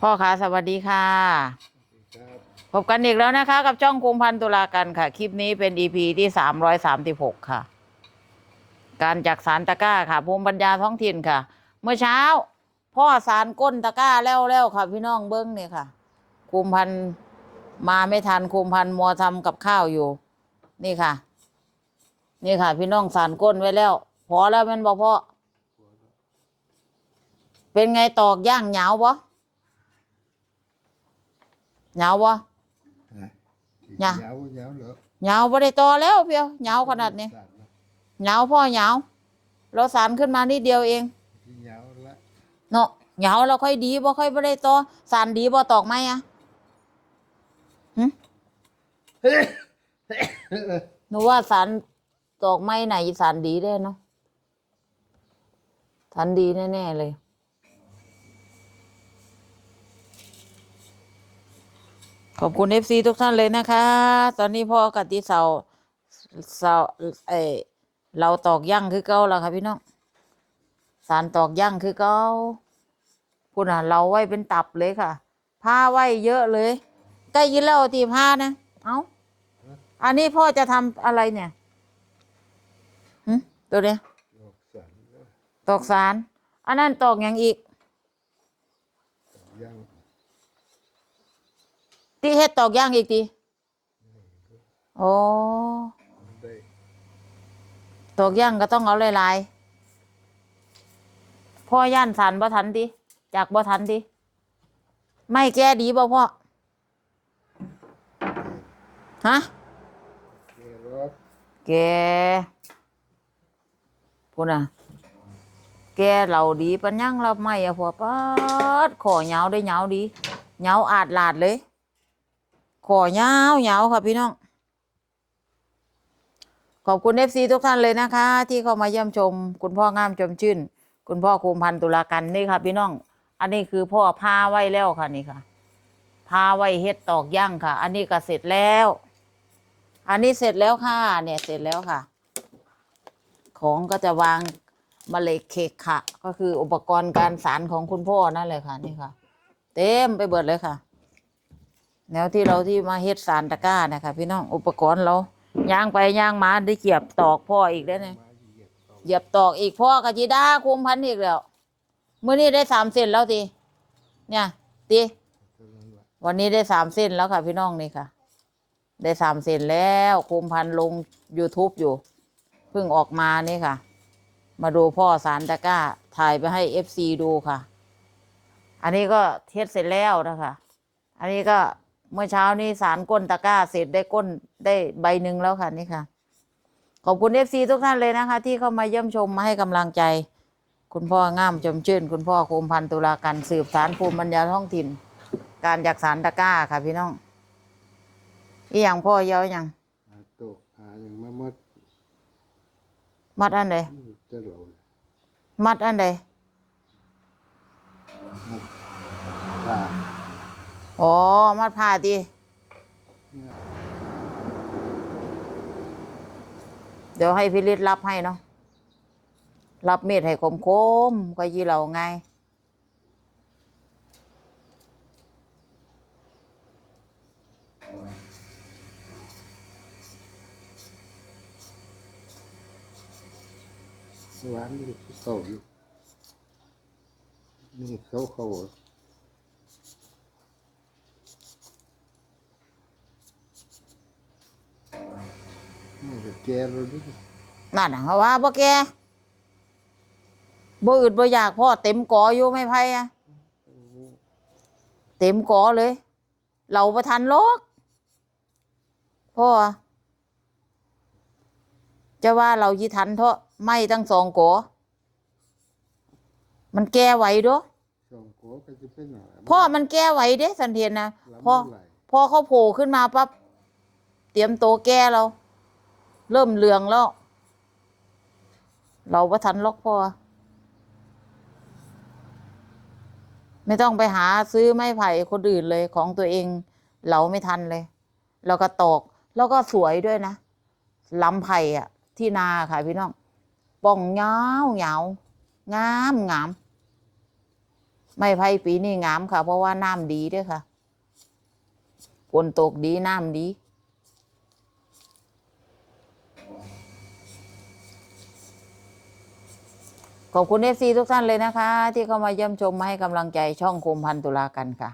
พ่อคะสวัสดีค่ะครับพบกันอีกแล้วนะคะ กับช่องคุมพันตุลากันค่ะ คลิปนี้เป็น EP ที่สามร้อยสามสิบหกค่ะ การจากสารตะกร้าค่ะภูมิปัญญาท้องถิ่นค่ะ เมื่อเช้า พ่อสารก้นตะกร้าแล้วแล้วค่ะ พี่น้องเบิ้งเนี่ยค่ะคุมพันมาไม่ทันคุมพันมัวทำกับข้าวอยู่ นี่ค่ะ นี่ค่ะ พี่น้องสารก้นไว้แล้ว พอแล้วแมันบอกพ่อเป็นไงตอกย่างเหนียวบ่ เหนียวบ่ฮะเนี่ยยาวยาวเหรอเหนียวบ่ได้ต่อแล้วเพียวเหนียวขนาดนี้สั่นนะเหนียวพ่อเหนียวเราสารขึ้นมานิดเดียวเองที่ยาวละเนาะเหนียวเราค่อยดีบ่ค่อยบ่ได้ต่อสารดีบ่ตอกไหมอะหึหนูว่าสารตอกไม้ไหนสารดีได้เนาะสารดีแน่ๆเลย ขอบคุณเอฟซีทุกท่านเลยนะคะ ตอนนี้พ่อกติเสาเสาเออเราตอกย่างคือเก้าแล้วค่ะพี่น้องสารตอกย่างคือเก้าคุณอะเราไว้เป็นตับเลยค่ะ ผ้าไว้เยอะเลยใกล้ยินแล้วตีผ้านะเอาอันนี้พ่อจะทำอะไรเนี่ยหึตัวเนี้ยตอกสาร อันนั้นตอกอย่างอีก ยัง ตีเฮ็ดตอกย่างอีกตีโอ้ตอกย่างก็ต้องเอาหลายๆพ่อย่านสันบ่ทันดิจากบ่ทันดิไม่แก้ดีบ่พ่อฮะเกรอกแกพูดนะแกเราดีปัญญังเราไม่อะพ่อปัดขอเหยาได้เหยาดีเหยาอาดลาดเลย ขอเหยาวเหยาวค่ะพี่น้อง ขอบคุณเอฟซีทุกท่านเลยนะคะ ที่เข้ามาเยี่ยมชม คุณพ่องามชมชื่น คุณพ่อคุมพันตุลากันนี่ค่ะ พี่น้อง อันนี้คือพ่อพาไว้แล้วค่ะนี่ค่ะพาไว้เฮ็ดตอกย่างค่ะ อันนี้ก็เสร็จแล้ว อันนี้เสร็จแล้วค่ะ เนี่ยเสร็จแล้วค่ะ ของก็จะวางมาเลยเคกค่ะ ก็คืออุปกรณ์การสารของคุณพ่อนั่นเลยค่ะ นี่ค่ะ เต็มไปเบิดเลยค่ะ แนวที่เราที่มาเฮ็ดสารตะก้านะคะพี่น้องอุปกรณ์เราย่างไปย่างมาได้เกียบตอกพ่ออีกแล้วเนี่ยเหยียบตอกอีกพ่อกะจีด้าคุมพันอีกแล้วมื้อนี้ได้สามเส้นแล้วทีเนี่ยตีวันนี้ได้สามเส้นแล้วค่ะ พี่น้องนี่ค่ะ ได้สามเส้นแล้วคุมพันลง YouTube อยู่เพิ่งออกมานี่ค่ะ มาดูพ่อสารตะก้าถ่ายไปให้ FC ดูค่ะ อันนี้ก็เทสเสร็จแล้วนะคะ อันนี้ก็ เมื่อเช้านี้สารก้นตะกร้าเสร็จได้ก้นได้ใบหนึ่งแล้วค่ะนี่ค่ะ ขอบคุณ FC ทุกท่านเลยนะคะ ที่เข้ามาเยี่ยมชมมาให้กำลังใจ คุณพ่องามชมชื่น คุณพ่อคุมพันธุ์ตุลาการสืบสารภูมิปัญญาท้องถิ่น การจากสารตะกร้าค่ะ พี่น้องอีอย่างพ่อเยอะยังหาโตกหาอย่างมามัดมัดอันใดจะเหลามัดอันใดผ้า อ๋อมัดผ้าดีเดี๋ยวให้พิริศรับให้เนาะ รับมีดให้คมคมๆก็ยี่เราไงสวรรค์นี่เขาอยู่นี่เขาเขา แกเราดินั่นน่ะเพราะว่าบ่แกบ่อึดบ่อยากพ่อเต็มกออยู่ไม่ไพ่อะเต็มกอเลย เราประทันโลกพ่อจะว่าเรายี่ทันเถอะไม่ตั้งสองกอมันแก้ไหวเด้วยสองกัวก็จะเป็นหน่อยพ่อมันแก้ไหวเด้สันเทียนนะลำพ่อไหลพอเขาโผล่ขึ้นมาปั๊บเตรียมโตวแก้เรา เริ่มเหลืองแล้ว เราประทันล็อกพอ ไม่ต้องไปหาซื้อไม้ไผ่คนอื่นเลยของตัวเอง เราไม่ทันเลยแล้วก็ตอกแล้วก็สวยด้วยนะลำไผ่อะที่นาค่ะพี่น้องป่องยาวยาวงามงามไม่ไผ่ปีนี้งามค่ะ เพราะว่าน้ำดีเด้วยค่ะฝนตกดีน้ำดี ขอบคุณเอฟซีทุกท่านเลยนะคะ ที่เข้ามาเยี่ยมชมมาให้กำลังใจช่องคมพันตุลากันค่ะ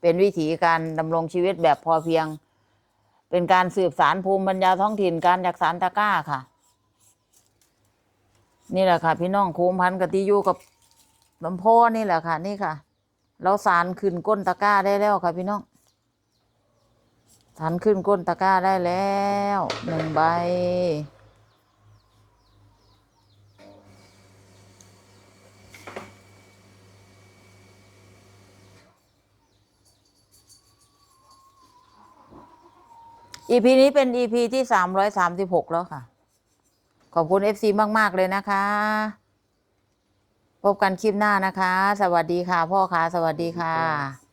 เป็นวิถีการดำรงชีวิตแบบพอเพียง เป็นการสืบสารภูมิปัญญาท้องถิ่นการจากสารตะก้าค่ะ นี่แหละค่ะ พี่น้องคมพันธุ์กติอยูกับลำโพอนี่แหละค่ะ นี่ค่ะ เราสารขึ้นก้นตะก้าได้แล้วค่ะ พี่น้องสารขึ้นก้นตะก้าได้แล้วหนึ่งใบ อีพีนี้เป็นอีพีที่สามร้อยสามสิบหกแล้วค่ะ ขอบคุณเอฟซีมาก ๆ เลยนะคะ พบกันคลิปหน้านะคะ สวัสดีค่ะ พ่อค่ะ สวัสดีค่ะ